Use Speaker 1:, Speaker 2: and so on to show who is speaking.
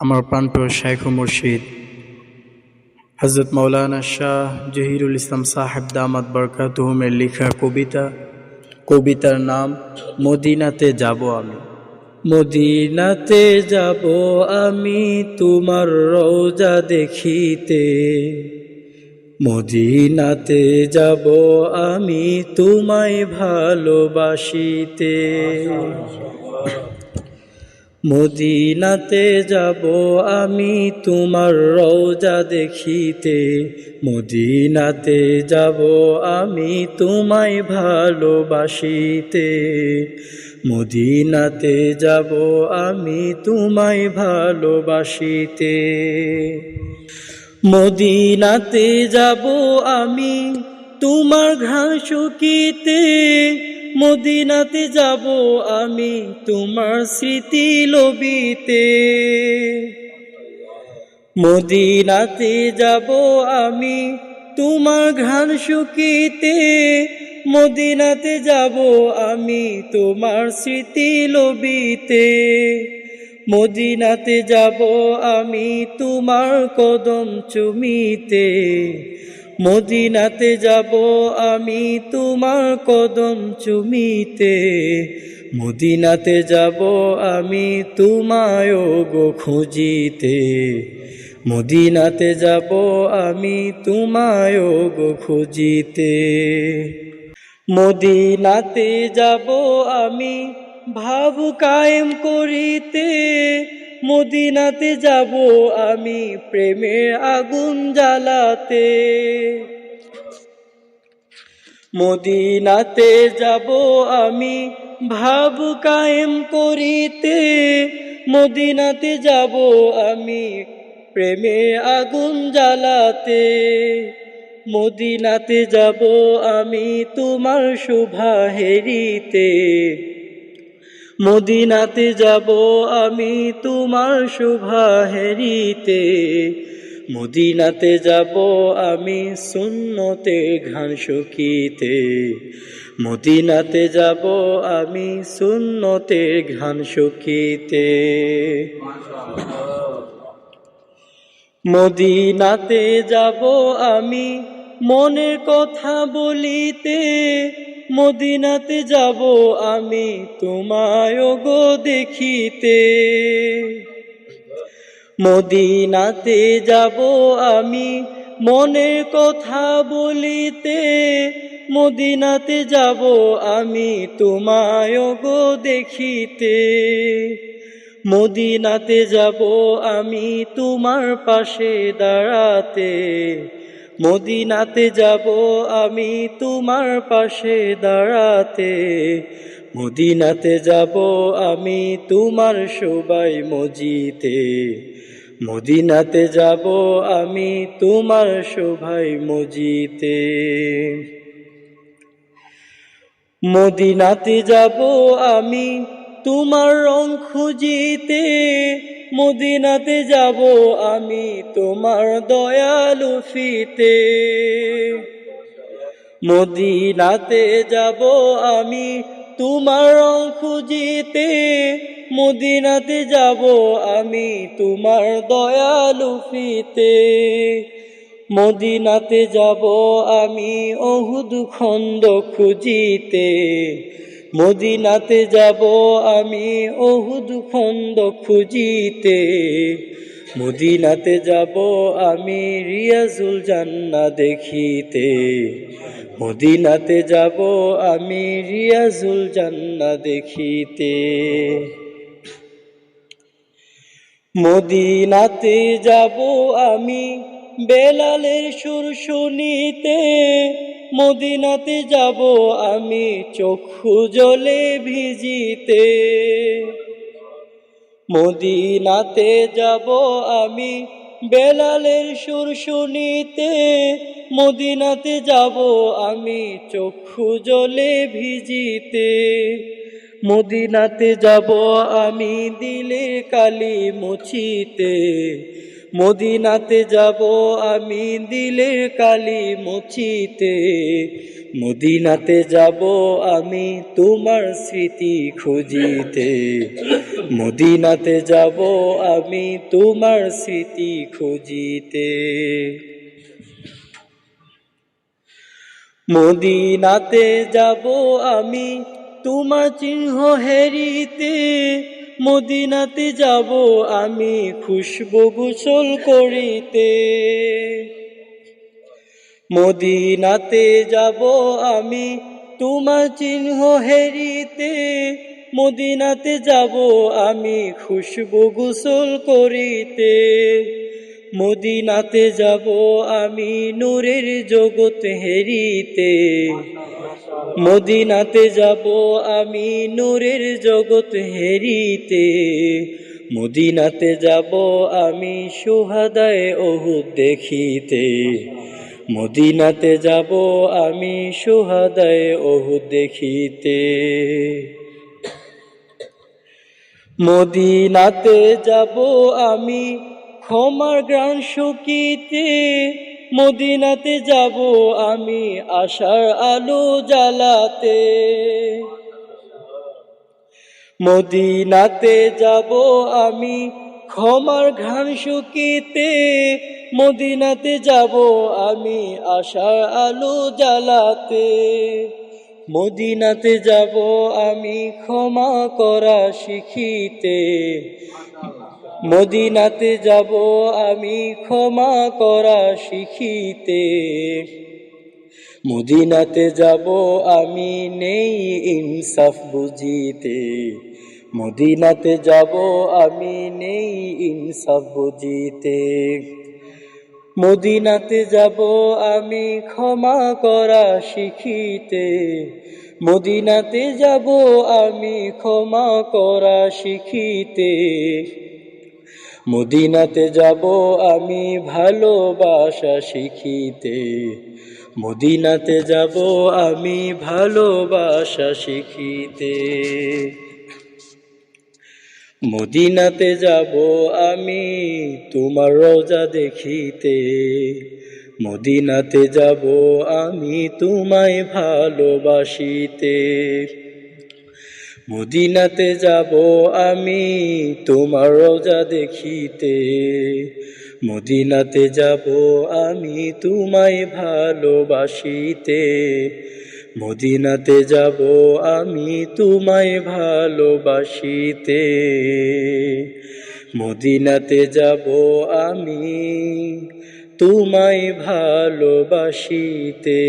Speaker 1: আমার প্রাণপ্রিয় শাইখ মুর্শিদ। হজরত মৌলানা শাহ জহিরুল ইসলাম সাহেব দামাত বরকাতুহুমের লেখা কবিতা, কবিতার নাম, মদিনাতে যাব আমি। মদিনাতে যাব আমি তোমার রোজা দেখিতে। মদিনাতে যাব আমি তোমায় ভালোবাসিতে। মদিনাতে যাব আমি তোমার রওজা দেখিতে। মদিনাতে যাব আমি তোমায় ভালোবাসিতে। মদিনাতে যাব আমি তোমায় ভালোবাসিতে। মদিনাতে যাব আমি তোমার ঘ্রাণ শুকিতে। মদিনাতে যাব আমি তোমার স্মৃতি লবিতে। মদিনাতে যাব আমি তোমার ঘ্রাণ শুকিতে মদিনাতে যাব আমি তোমার স্মৃতি লবিতে। মদিনাতে যাব আমি তোমার কদম চুমিতে। মদিনাতে যাব আমি তোমার কদম চুমিতে। মদিনাতে যাব আমি তোমায় গো খুঁজিতে। মদিনাতে যাব আমি তোমায় গো খুঁজিতে। মদিনাতে যাব আমি ভাব কায়েম করিতে। মদিনাতে যাব আমি প্রেমের আগুন জ্বালাতে। মদিনাতে যাব আমি ভাব কায়েম করিতে। মদিনাতে যাব আমি প্রেমে আগুন জ্বালাতে। মদিনাতে যাব আমি তোমার শোভা হেরিতে। মদিনাতে যাব আমি তোমার শোভা হেরিতে। মদিনাতে যাব আমি শূন্যতে ঘান শুকিতে মদিনাতে যাব আমি শূন্যতে ঘান শুকিতে মদিনাতে যাব আমি মনের কথা বলিতে মদিনাতে যাব আমি তোমায় গো দেখিতে। মদিনাতে যাব আমি মনের কথা বলিতে মদিনাতে যাব আমি তোমায় গো দেখিতে। মদিনাতে যাব আমি তোমার পাশে দাঁড়াতে মদিনাতে যাব আমি তোমার পাশে দাঁড়াতে। মদিনাতে যাব আমি তোমার সবাই মজিতে। মদিনাতে যাব আমি তোমার শোভাই মজিতে। মদিনাতে যাব আমি তোমার রং খুঁজিতে মদিনাতে যাব আমি তোমার দয়ালু ফিতে। মদিনাতে যাব আমি তোমার রং খুঁজিতে মদিনাতে যাব আমি তোমার দয়ালু ফিতে। মদিনাতে যাব আমি অহুদ খন্দ খুঁজিতে মদিনাতে যাব আমি অহুদ খন্দ খুঁজিতে। মদিনাতে যাব আমি রিয়াজুল জান্না দেখিতে। মদিনাতে যাব আমি রিয়াজুল জান্না দেখিতে। মদিনাতে যাব আমি বেলালের সুর শুনিতে মদিনাতে যাব আমি, চক্ষু জলে ভিজিতে। মদিনাতে যাব আমি, বেলালের সুর শুনিতে মদিনাতে যাব আমি, চক্ষু জলে ভিজিতে। মদিনাতে যাব আমি, দিলে কালি মুছিতে। মদিনাতে যাব, আমি দিলের কালি মুছিতে। মদিনাতে যাব, আমি তোমার স্মৃতি খুঁজিতে। মদিনাতে যাব, আমি তোমার স্মৃতি খুঁজিতে। মদিনাতে যাব, আমি তোমার চিহ্ন হেরিতে। মদিনাতে যাব, আমি খুশবু গোসল করিতে। মদিনাতে যাব, আমি তোমার চিহ্ন হেরিতে। মদিনাতে যাব, আমি খুশবু গোসল করিতে। মদিনাতে যাব, আমি নূরের জগৎ হেরিতে। মদিনাতে যাব আমি নূরের জগৎ হেরিতে। মদিনাতে যাব আমি সুহাদায় ওহুদ দেখিতে। মদিনাতে যাব আমি সুহাদায় ওহুদ দেখিতে। মদিনাতে যাব আমি ক্ষমার গ্রাণ শুকিতে। মদিনাতে যাব আমি আশার আলো জ্বালাতে। মদিনাতে যাব আমি ক্ষমার ঘ্রাণ শুকিতে। মদিনাতে যাব আমি আশার আলো জ্বালাতে। মদিনাতে যাব আমি ক্ষমা করা শিখিতে। মদিনাতে যাব, আমি ক্ষমা করা শিখিতে। মদিনাতে যাব, আমি নেই ইনসাফ বুঝিতে। মদিনাতে যাব, আমি নেই ইনসাফ বুঝিতে। মদিনাতে যাব, আমি ক্ষমা করা শিখিতে। মদিনাতে যাব, আমি ক্ষমা করা শিখিতে। মদিনাতে যাব আমি ভালোবাসা শিখিতে। মদিনাতে যাব আমি ভালোবাসা শিখিতে। মদিনাতে যাব আমি তোমার রোজা দেখিতে। মদিনাতে যাব আমি তোমায় ভালোবাসিতে। মদিনাতে যাব আমি তোমার রোজা দেখিতে। মদিনাতে যাব আমি তোমায় ভালোবাসিতে। মদিনাতে যাব আমি তোমায় ভালোবাসিতে। মদিনাতে যাব আমি তোমায় ভালোবাসিতে।